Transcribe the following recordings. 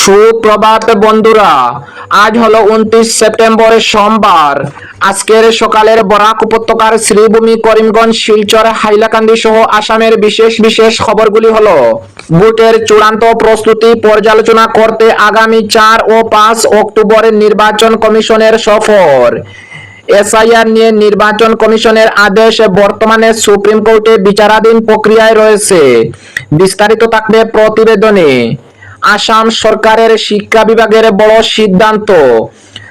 সুপ্রভাত বন্ধুরা, আজ হলো উনত্রিশ সেপ্টেম্বর সোমবার। আজকের সকালের বরাক উপত্যকার শ্রীভূমি করিমগঞ্জ, শিলচর, হাইলাকান্দি সহ আসামের বিশেষ বিশেষ খবরগুলি হলো, ভোটের চূড়ান্ত প্রস্তুতি পর্যালোচনা করতে আগামী চার ও পাঁচ অক্টোবর নির্বাচন কমিশনের সফর। এসআইআর নিয়ে নির্বাচন কমিশনের আদেশ বর্তমানে সুপ্রিম কোর্টে বিচারাধীন প্রক্রিয়ায় রয়েছে। বিস্তারিত থাকবে প্রতিবেদনে। আসাম সরকারের শিক্ষা বিভাগের বড় সিদ্ধান্ত।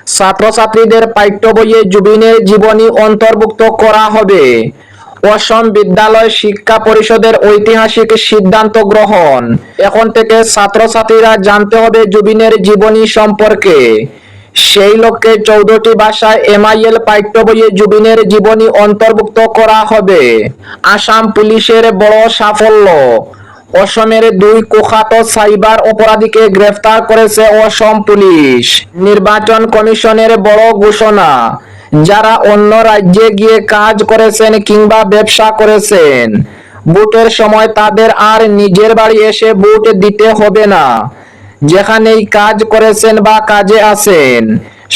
ছাত্রছাত্রীদের পাঠ্য বইয়ে জুবিনের জীবনী অন্তর্ভুক্ত করা হবে। অসম বিদ্যালয় শিক্ষা পরিষদের ঐতিহাসিক সিদ্ধান্ত গ্রহণ। এখন থেকে ছাত্রছাত্রীরা জানতে হবে জুবিনের জীবনী সম্পর্কে। সেই লক্ষ্যে চৌদ্দটি ভাষায় এমআইএল পাঠ্য বইয়ে জুবিনের জীবনী অন্তর্ভুক্ত করা হবে। আসাম পুলিশের বড় সাফল্য। অসমের দুই কুখ্যাত সাইবার অপরাধীকে গ্রেফতার করেছে অসম পুলিশ। নির্বাচন কমিশনের বড় ঘোষণা, যারা অন্য রাজ্যে গিয়ে কাজ করেছেন কিংবা ব্যবসা করেছেন, ভোটের সময় তাদের আর নিজের বাড়ি এসে ভোট দিতে হবে না। যেখানেই কাজ করেছেন বা কাজে আছেন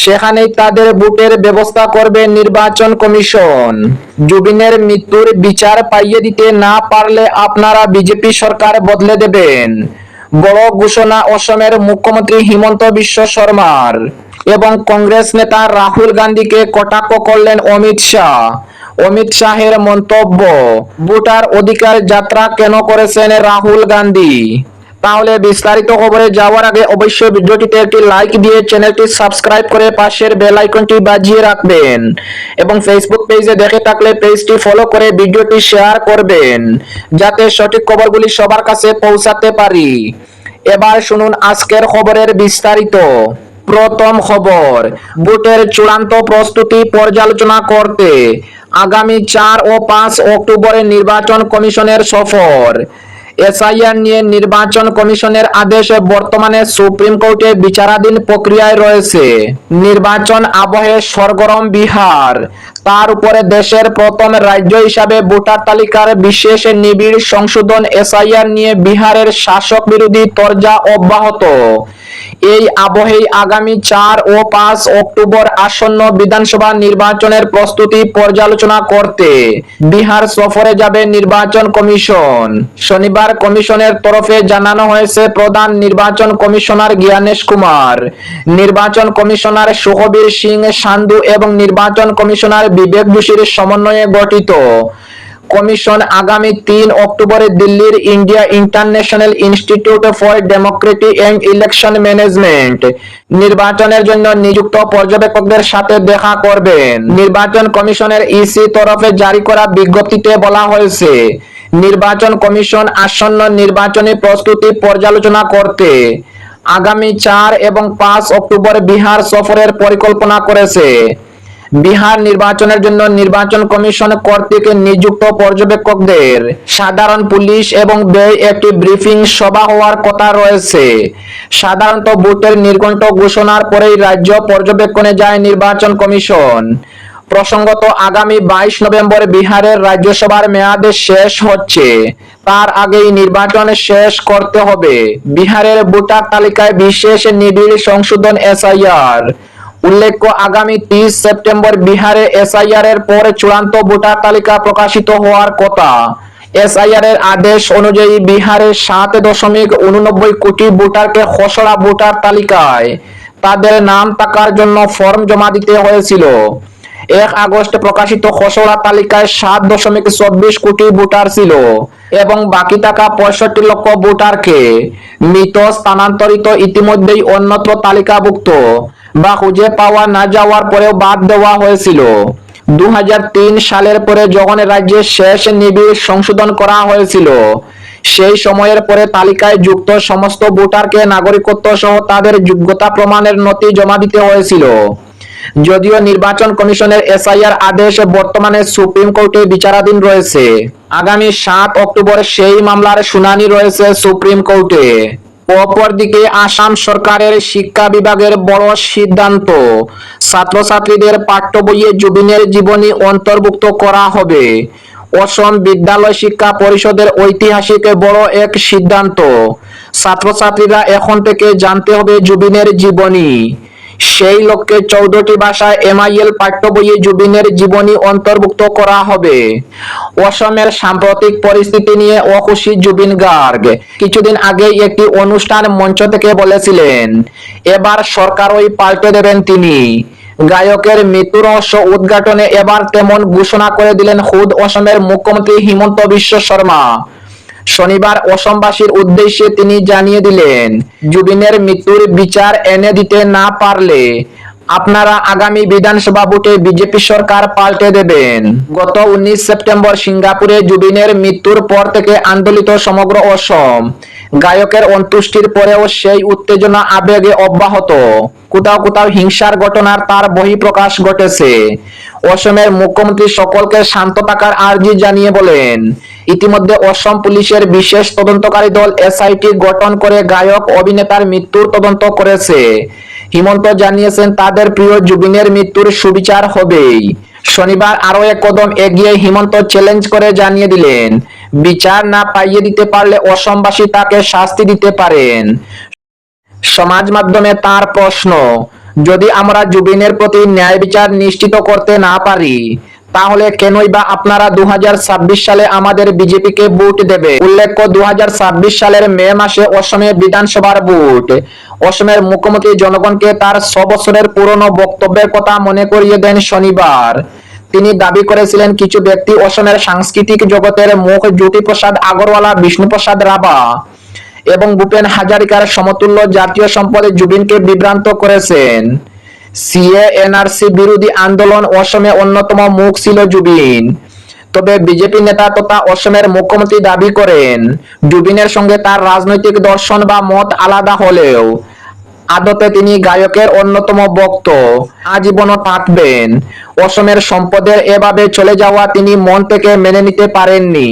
সেখানেই তাদের ভোটের ব্যবস্থা করবে নির্বাচন কমিশন। জুবিনের মৃত্যুর বিচার পাইয়ে দিতে না পারলে আপনারা বিজেপি সরকার বদলে দেবেন। বড় ঘোষণা অসমের মুখ্যমন্ত্রী হিমন্ত বিশ্ব শর্মার এবং কংগ্রেস নেতা রাহুল গান্ধীকে কটাক্ষ করলেন অমিত শাহ। অমিত শাহের মন্তব্য, ভোটার অধিকার যাত্রা কেন করেছেন রাহুল গান্ধী? তাহলে বিস্তারিত খবরে যাওয়ার আগে অবশ্যই ভিডিওটিতে একটি লাইক দিয়ে চ্যানেলটি সাবস্ক্রাইব করে পাশের বেল আইকনটি বাজিয়ে রাখবেন এবং ফেসবুক পেজে দেখে থাকলে পেজটি ফলো করে ভিডিওটি শেয়ার করবেন যাতে সঠিক খবরগুলি সবার কাছে পৌঁছাতে পারি। এবার শুনুন আজকের খবরের বিস্তারিত। প্রথম খবর, ভোটের চূড়ান্ত প্রস্তুতি পর্যালোচনা করতে আগামী চার ও পাঁচ অক্টোবরে নির্বাচন কমিশনের সফর। এসআইআর নিয়ে নির্বাচন কমিশনের আদেশে বর্তমানে সুপ্রিম কোর্টে বিচারাধীন প্রক্রিয়ায় রয়েছে। নির্বাচন আবহে সরগরম বিহার। তার উপরে দেশের প্রথম রাজ্য হিসাবে ভোটার তালিকার বিশেষ নিবিড় সংশোধন এসআইআর নিয়ে বিহারের শাসক বিরোধী তরজা অব্যাহত। এই আবহেই আগামী চার ও পাঁচ অক্টোবর আসন্ন বিধানসভা নির্বাচনের প্রস্তুতি পর্যালোচনা করতে বিহার সফরে যাবে নির্বাচন কমিশন। শনিবার কমিশনের তরফে জানানো হয়েছে, প্রধান নির্বাচন কমিশনার জ্ঞানেশ কুমার। নির্বাচন কমিশনার সুখবীর সিং সান্ধু এবং নির্বাচন কমিশনার বিবেক যোশীর সমন্বয়ে গঠিত। কমিশন আগামী তিন অক্টোবরে দিল্লির India International Institute for Democratic and Election Management নির্বাচনের জন্য নিযুক্ত পর্যবেক্ষকদের সাথে দেখা করবেন। নির্বাচন কমিশনের ইসি তরফে জারি করা বিজ্ঞপ্তিতে বলা হয়েছে নির্বাচন কমিশন আসন্ন নির্বাচনী প্রস্তুতি পর্যালোচনা করতে আগামী চার এবং পাঁচ অক্টোবর বিহার সফরের পরিকল্পনা করেছে। বিহার নির্বাচনের জন্য নির্বাচন কমিশন কর্তৃক নিযুক্ত পর্যবেক্ষকদের সাধারণ পুলিশ এবং ব্যয় একটি ব্রিফিং সভা হওয়ার কথা রয়েছে। সাধারণত ভোটের নির্ঘণ্ট ঘোষণার পরেই রাজ্য পর্যবেক্ষণে যায় নির্বাচন কমিশন। প্রসঙ্গত, আগামী বাইশ নভেম্বর বিহারের রাজ্যসভার মেয়াদে শেষ হচ্ছে। তার আগেই নির্বাচন শেষ করতে হবে। বিহারের ভোটার তালিকায় বিশেষ নিবিড় সংশোধন এসআইআর। উল্লেখ্য, আগামী তিরিশ সেপ্টেম্বর বিহারে এসআইআর এর পরে চূড়ান্ত ভোটার তালিকা প্রকাশিত হওয়ার কথা। এসআইআর এর আদেশ অনুযায়ী বিহারে সাত দশমিক উননব্বই কোটি ভোটারকে খসড়া ভোটার তালিকায় তাদের নাম থাকার জন্য ফর্ম জমা দিতে হয়েছিল। এক আগস্ট প্রকাশিত খসড়া তালিকায় সাত দশমিক চব্বিশ কোটি ভোটার ছিল এবং বাকি থাকা পঁয়ষট্টি লক্ষ ভোটারকে মৃত, স্থানান্তরিত ইতিমধ্যেই অন্যত্র তালিকাভুক্ত বা খুঁজে পাওয়া না যাওয়ার পরেও বাদ দেওয়া হয়েছিল। দু হাজার তিন সালের পরে যখন রাজ্যে শেষ নিবিড় সংশোধন করা হয়েছিল, সেই সময়ের পরে তালিকায় যুক্ত সমস্ত ভোটারকে নাগরিকত্ব সহ তাদের যোগ্যতা প্রমাণের নথি জমা দিতে হয়েছিল। যদিও নির্বাচন কমিশনের এসআইআর আদেশ বর্তমানে সুপ্রিম কোর্টে বিচারাধীন রয়েছে। আগামী সাত অক্টোবর সেই মামলার শুনানি রয়েছে সুপ্রিম কোর্টে। অপরদিকে আসাম সরকারের শিক্ষা বিভাগের বড় সিদ্ধান্ত, ছাত্রছাত্রীদের পাঠ্য বইয়ে জুবিনের জীবনী অন্তর্ভুক্ত করা হবে। অসম বিদ্যালয় শিক্ষা পরিষদের ঐতিহাসিক বড় এক সিদ্ধান্ত, ছাত্রছাত্রীরা এখন থেকে জানতে হবে জুবিনের জীবনী। সেই লক্ষ্যে চৌদ্দটি ভাষায় এমআইএল পাঠ্য বইয়ে জুবিনের জীবনী অন্তর্ভুক্ত করা হবে। অসমের সাম্প্রতিক পরিস্থিতি নিয়ে অখুশি জুবিন গার্গ। কিছুদিন আগেই একটি অনুষ্ঠান মঞ্চ থেকে বলেছিলেন, এবার সরকারই পাল্টে দেবেন তিনি। গায়কের মৃত্যু রহস্য উদ্ঘাটনে এবার তেমন ঘোষণা করে দিলেন খুদ অসমের মুখ্যমন্ত্রী হিমন্ত বিশ্ব শর্মা। শনিবার অসমবাসীর উদ্দেশ্যে তিনি জানিয়ে দিলেন, জুবিনের মৃত্যুর বিচার এনে দিতে না পারলে আপনারা আগামী বিধানসভা ভোটে বিজেপি সরকার পাল্টে দেবেন। গত উনিশ সেপ্টেম্বর সিঙ্গাপুরে জুবিনের মৃত্যুর পর থেকে আন্দোলিত সমগ্র অসম গায়কের অন্তুষ্টির পরেও সেই উত্তেজনা আবেগে অব্যাহত। কোথাও কোথাও হিংসার ঘটনার তার বহিঃপ্রকাশ ঘটেছে। অসমের মুখ্যমন্ত্রী সকলকে শান্ত থাকার আর্জি জানিয়ে বলেন ইতিমধ্যে অসম পুলিশের বিশেষ তদন্তকারী দল এসআইটি গঠন করে গায়ক অভিনেতার মৃত্যুর তদন্ত করেছে। হিমন্ত জানিয়েছেন, তাদের প্রিয় জুবিনের মৃত্যুর সুবিচার হবেই। শনিবার আরও এক কদম এগিয়ে হিমন্ত চ্যালেঞ্জ করে জানিয়ে দিলেন, বিচার না পাইয়ে দিতে পারলে অসমবাসী তাকে শাস্তি দিতে পারেন। সমাজ মাধ্যমে তার প্রশ্ন, যদি আমরা জুবিনের প্রতি ন্যায় বিচার নিশ্চিত করতে না পারি তাহলে কেনই বা আপনারা দু সালে আমাদের বিজেপিকে ভোট দেবে? উল্লেখ্য দু সালের মে মাসে অসমে বিধানসভার ভোট। অসমের মুখ্যমন্ত্রী জনগণকে তার ছ বছরের পুরনো বক্তব্যের কথা মনে করিয়ে দেন শনিবার। তিনি দাবি করেছিলেন, কিছু ব্যক্তি অসমের সাংস্কৃতিক জগতের মুখ জ্যোতিপ্রসাদ আগরওয়ালা, বিষ্ণুপ্রসাদ রাভা এবং ভূপেন হাজারিকার সমতুল্য জাতীয় সম্পদে জুবিনকে বিভ্রান্ত করেছেন। সিএ এনআরসি বিরোধী আন্দোলন অসমে অন্যতম মুখ ছিল জুবিন। তবে বিজেপি নেতা তথা অসমের মুখ্যমন্ত্রী দাবি করেন, জুবিনের সঙ্গে তার রাজনৈতিক দর্শন বা মত আলাদা হলেও আদতে তিনি গায়কের অন্যতম বক্ত আজীবনও থাকবেন। অসমের সম্পদের এভাবে চলে যাওয়া তিনি মন থেকে মেনে নিতে পারেননি।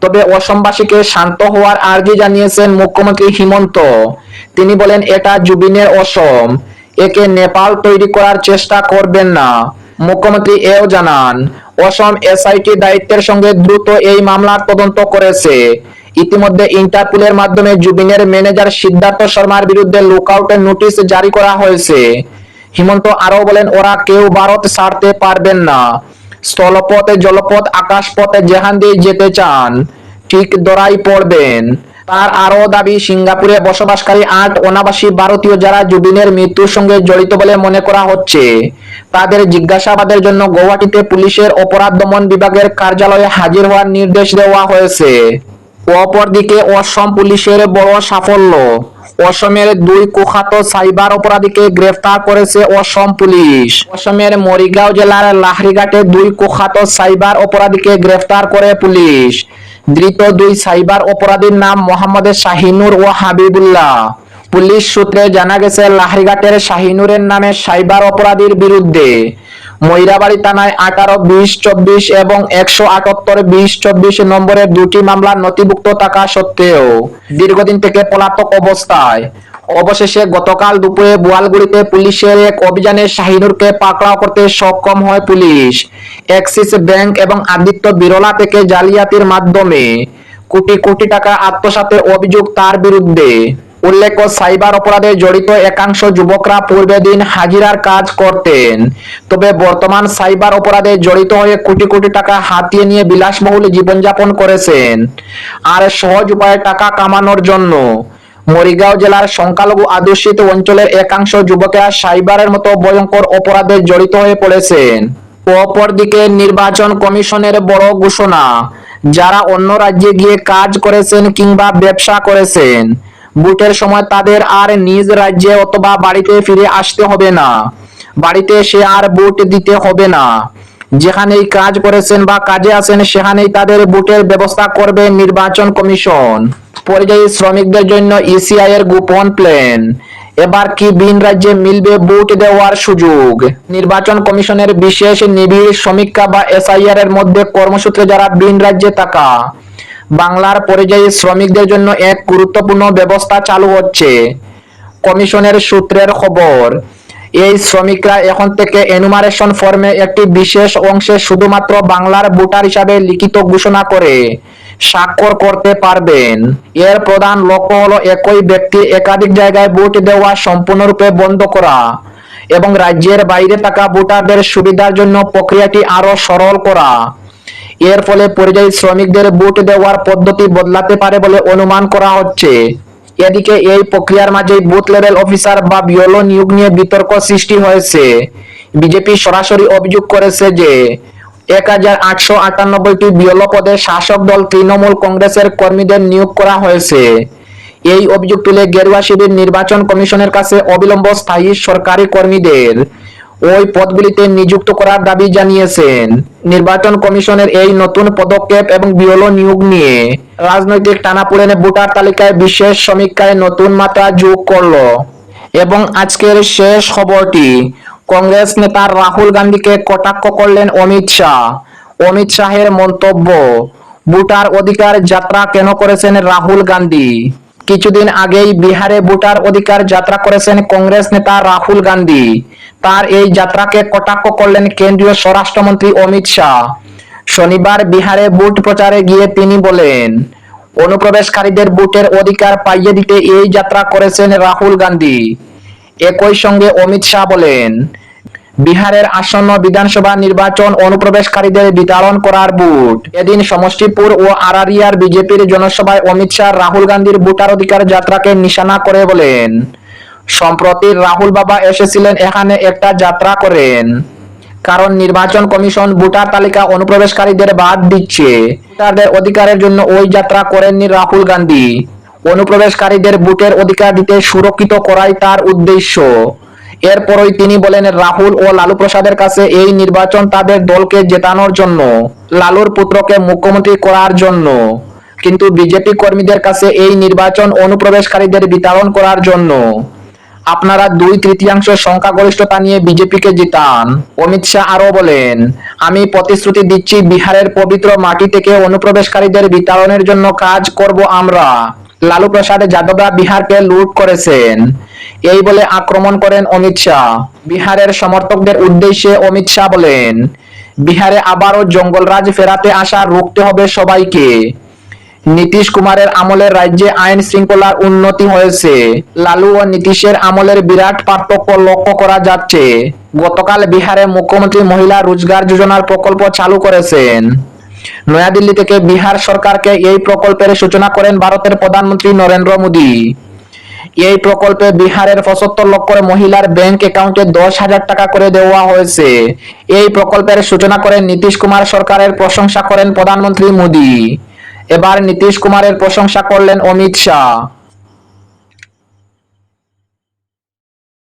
তবে অসমবাসীকে শান্ত হওয়ার আর্জি জানিয়েছেন মুখ্যমন্ত্রী হিমন্ত। তিনি বলেন, এটা জুবিনের অসম। একে নেপাল তৈরি করার চেষ্টা করবেন না। মুখ্যমন্ত্রী এও জানান, অসম এসআইটি দায়িত্বের সঙ্গে দ্রুত এই মামলার তদন্ত করেছে। ইতিমধ্যে ইন্টারপোলের মাধ্যমে জুবিনের ম্যানেজার সিদ্ধার্থ শর্মার বিরুদ্ধে লুকআউটের নোটিশ জারি করা হয়েছে। হিমন্ত আরও বলেন, ওরা কেউ ভারত ছাড়তে পারবেন না। স্থলপথে, জলপথ, আকাশপথে যেখান দিয়ে যেতে চান, ঠিক দরাই পড়বেন। তার আরও দাবি, সিঙ্গাপুরে বসবাসকারী আট অনাবাসী ভারতীয় যারা জুবিনের মৃত্যুর সঙ্গে জড়িত বলে মনে করা হচ্ছে। তাদের জিজ্ঞাসাবাদের জন্য গৌহাটিতে পুলিশের অপরাধ দমন বিভাগের কার্যালয়ে হাজির হওয়ার নির্দেশ দেওয়া হয়েছে। অপরদিকে অসম পুলিশের বড় সাফল্য। অসমের দুই কুখ্যাত সাইবার অপরাধীকে গ্রেফতার করেছে অসম পুলিশ। অসমের মরিগাঁও জেলার লাহরিঘাটে দুই কুখ্যাত সাইবার অপরাধীকে গ্রেফতার করে পুলিশ। ধৃত দুই সাইবার অপরাধীর নাম মোহাম্মদ শাহিনুর ও হাবিবুল্লাহ। পুলিশ সূত্রে জানা গেছে লাহরিঘাটের শাহিনুরের নামে সাইবার অপরাধীর বিরুদ্ধে ময়রাবাড়ি থানায় আঠারো, বিশ, চব্বিশ এবং একশো আটাত্তর, বিশ, চব্বিশ নম্বরের দুটি মামলা নথিভুক্ত থাকা সত্ত্বেও দীর্ঘদিন থেকে পলাতক অবস্থায়। অবশেষে গতকাল দুপুরে বোয়ালগুড়িতে পুলিশের এক অভিযানে শাহিনুরকে পাকড়াও করতে সক্ষম হয় পুলিশ। অ্যাক্সিস ব্যাংক এবং আদিত্য বিরলা থেকে জালিয়াতির মাধ্যমে কোটি কোটি টাকা আত্মসাতের অভিযোগ তার বিরুদ্ধে। উল্লেখ্য, সাইবার অপরাধে জড়িত একাংশ যুবকরা পূর্বে দিন হাজিরার কাজ করতেন। তবে বর্তমান সাইবার অপরাধে জড়িত হয়ে কোটি কোটি টাকা হাতিয়ে নিয়ে বিলাসবহুল জীবনযাপন করেছেন। আর সহজ উপায়ে টাকা কামানোর জন্য। মরিগাঁও জেলার সংখ্যালঘু আদর্শিত অঞ্চলের একাংশ যুবকেরা সাইবারের মতো ভয়ঙ্কর অপরাধে জড়িত হয়ে পড়েছেন। অপরদিকে নির্বাচন কমিশনের বড় ঘোষণা, যারা অন্য রাজ্যে গিয়ে কাজ করেছেন কিংবা ব্যবসা করেছেন ভোটের সময় তাদের আর নিজ রাজ্যে অথবা বাড়িতে ফিরে আসতে হবে না। বাড়িতে সে আর ভোট দিতে হবে না। যেখানেই কাজ করেছেন বা কাজে আছেন, সেখানেই তাদের ভোটের ব্যবস্থা করবে নির্বাচন কমিশন। পরিযায়ী শ্রমিকদের জন্য ইসিআই এর গোপন প্ল্যান। এবার কি ভিন রাজ্যে মিলবে ভোট দেওয়ার সুযোগ? নির্বাচন কমিশনের বিশেষ নিবিড় সমীক্ষা বা এসআইআর এর মধ্যে কর্মসূত্রে যারা ভিন রাজ্যে থাকা বাংলার পরিযায়ী শ্রমিকদের জন্য এক গুরুত্বপূর্ণ ব্যবস্থা চালু হচ্ছে। কমিশনের সূত্রের খবর, এই শ্রমিকরা এখন থেকে এনুমারেশন ফর্মে একটি বিশেষ অংশে শুধুমাত্র বাংলার ভোটার হিসাবে লিখিত ঘোষণা করে স্বাক্ষর করতে পারবেন। এর প্রধান লক্ষ্য হলো একই ব্যক্তি একাধিক জায়গায় ভোট দেওয়া সম্পূর্ণরূপে বন্ধ করা এবং রাজ্যের বাইরে থাকা ভোটারদের সুবিধার জন্য প্রক্রিয়াটি আরও সরল করা। এর ফলে পরিযায়ী শ্রমিকদের ভোট দেওয়ার পদ্ধতি বদলাতে পারে বলে অনুমান করা হচ্ছে। এদিকে এই প্রক্রিয়ার মাঝে বুথ লেভেল অফিসার বা বিওলো নিয়োগ নিয়ে বিতর্ক সৃষ্টি হয়েছে। বিজেপি সরাসরি অভিযোগ করেছে যে, এক হাজার আটশো আটানব্বইটি বিওলো পদে শাসক দল তৃণমূল কংগ্রেসের কর্মীদের নিয়োগ করা হয়েছে। এই অভিযোগ তুলে গেরুয়া শিবির নির্বাচন কমিশনের কাছে অবিলম্ব স্থায়ী সরকারি কর্মীদের ওই পদগুলিতে নিযুক্ত করার দাবি জানিয়েছেন নির্বাচন কমিশনের এই নতুন পদক্ষেপ এবং বিওলো নিয়োগ নিয়ে। রাজনৈতিক টানাপোড়েনে ভোটার তালিকায় বিশেষ সমীক্ষায় নতুন মাত্রা যোগ করল। এবং আজকের শেষ খবরটি, কংগ্রেস নেতা রাহুল গান্ধীকে কটাক্ষ করলেন অমিত শাহ। অমিত শাহের মন্তব্য, ভোটার অধিকার যাত্রা কেন করেছেন রাহুল গান্ধী? কিছুদিন আগেই বিহারে ভোটার অধিকার যাত্রা করেছেন কংগ্রেস নেতা রাহুল গান্ধী। তার এই যাত্রাকে কটাক্ষ করলেন কেন্দ্রীয় স্বরাষ্ট্রমন্ত্রী অমিত শাহ। শনিবার বিহারে ভোট প্রচারে গিয়ে তিনি বলেন, অনুপ্রবেশকারীদের ভোটের অধিকার পাইয়ে দিতে এই যাত্রা করেছেন রাহুল গান্ধী। একই সঙ্গে অমিত শাহ বলেন, বিহারের আসন্ন বিধানসভা নির্বাচন অনুপ্রবেশকারীদের বিতরণ করার বুট এদিন সমষ্টিপুর ও আরারিয়ার বিজেপির জনসভায় অমিত শাহ রাহুল গান্ধীর ভোটার অধিকার যাত্রাকে নিশানা করে বলেন সম্প্রতি রাহুল বাবা এসেছিলেন এখানে একটা যাত্রা করেন। কারণ নির্বাচন কমিশন ভোটার তালিকা অনুপ্রবেশকারীদের বাদ দিচ্ছে। ভোটারদের অধিকারের জন্য ওই যাত্রা করেননি রাহুল গান্ধী। অনুপ্রবেশকারীদের ভোটের অধিকার দিতে সুরক্ষিত করাই তার উদ্দেশ্য। এরপরই তিনি বলেন, রাহুল ও লালু প্রসাদের কাছে এই নির্বাচন তাদের দলকে জেতানোর জন্য, লালুর পুত্রকে মুখ্যমন্ত্রী করার জন্য। কিন্তু বিজেপি কর্মীদের কাছে এই নির্বাচন অনুপ্রবেশকারীদের বিতরণ করার জন্য। আপনারা দুই তৃতীয়াংশ সংখ্যাগরিষ্ঠতা নিয়ে বিজেপিকে জিতান। অমিত শাহ আরও বলেন, আমি প্রতিশ্রুতি দিচ্ছি বিহারের পবিত্র মাটি থেকে অনুপ্রবেশকারীদের বিতরণের জন্য কাজ করব আমরা। লালু প্রসাদ যাদবরা বিহারকে লুট করেছেন। এই বলে আক্রমণ করেন অমিত শাহ। বিহারের সমর্থকদের উদ্দেশ্যে অমিত শাহ বলেন, বিহারে আবারও জঙ্গলরাজ ফেরাতে আসা রুখতে হবে সবাইকে। নীতিশ কুমারের আমলের রাজ্যে আইন শৃঙ্খলার উন্নতি হয়েছে। লালু ও নীতিশের আমলের বিরাট পার্থক্য লক্ষ্য করা যাচ্ছে। গতকাল বিহারে মুখ্যমন্ত্রী মহিলা রোজগার যোজনার প্রকল্প চালু করেছেন। নয়াদিল্লি থেকে বিহার সরকারকে এই প্রকল্পের সূচনা করেন ভারতের প্রধানমন্ত্রী নরেন্দ্র মোদী। এই প্রকল্পে বিহারের পঁচাত্তর লক্ষ মহিলার ব্যাংক অ্যাকাউন্টে দশ হাজার টাকা করে দেওয়া হয়েছে। এই প্রকল্পের সূচনা করেন নীতিশ কুমার সরকারের প্রশংসা করেন প্রধানমন্ত্রী মোদী। এবার নীতিশ কুমারের প্রশংসা করলেন অমিত শাহ।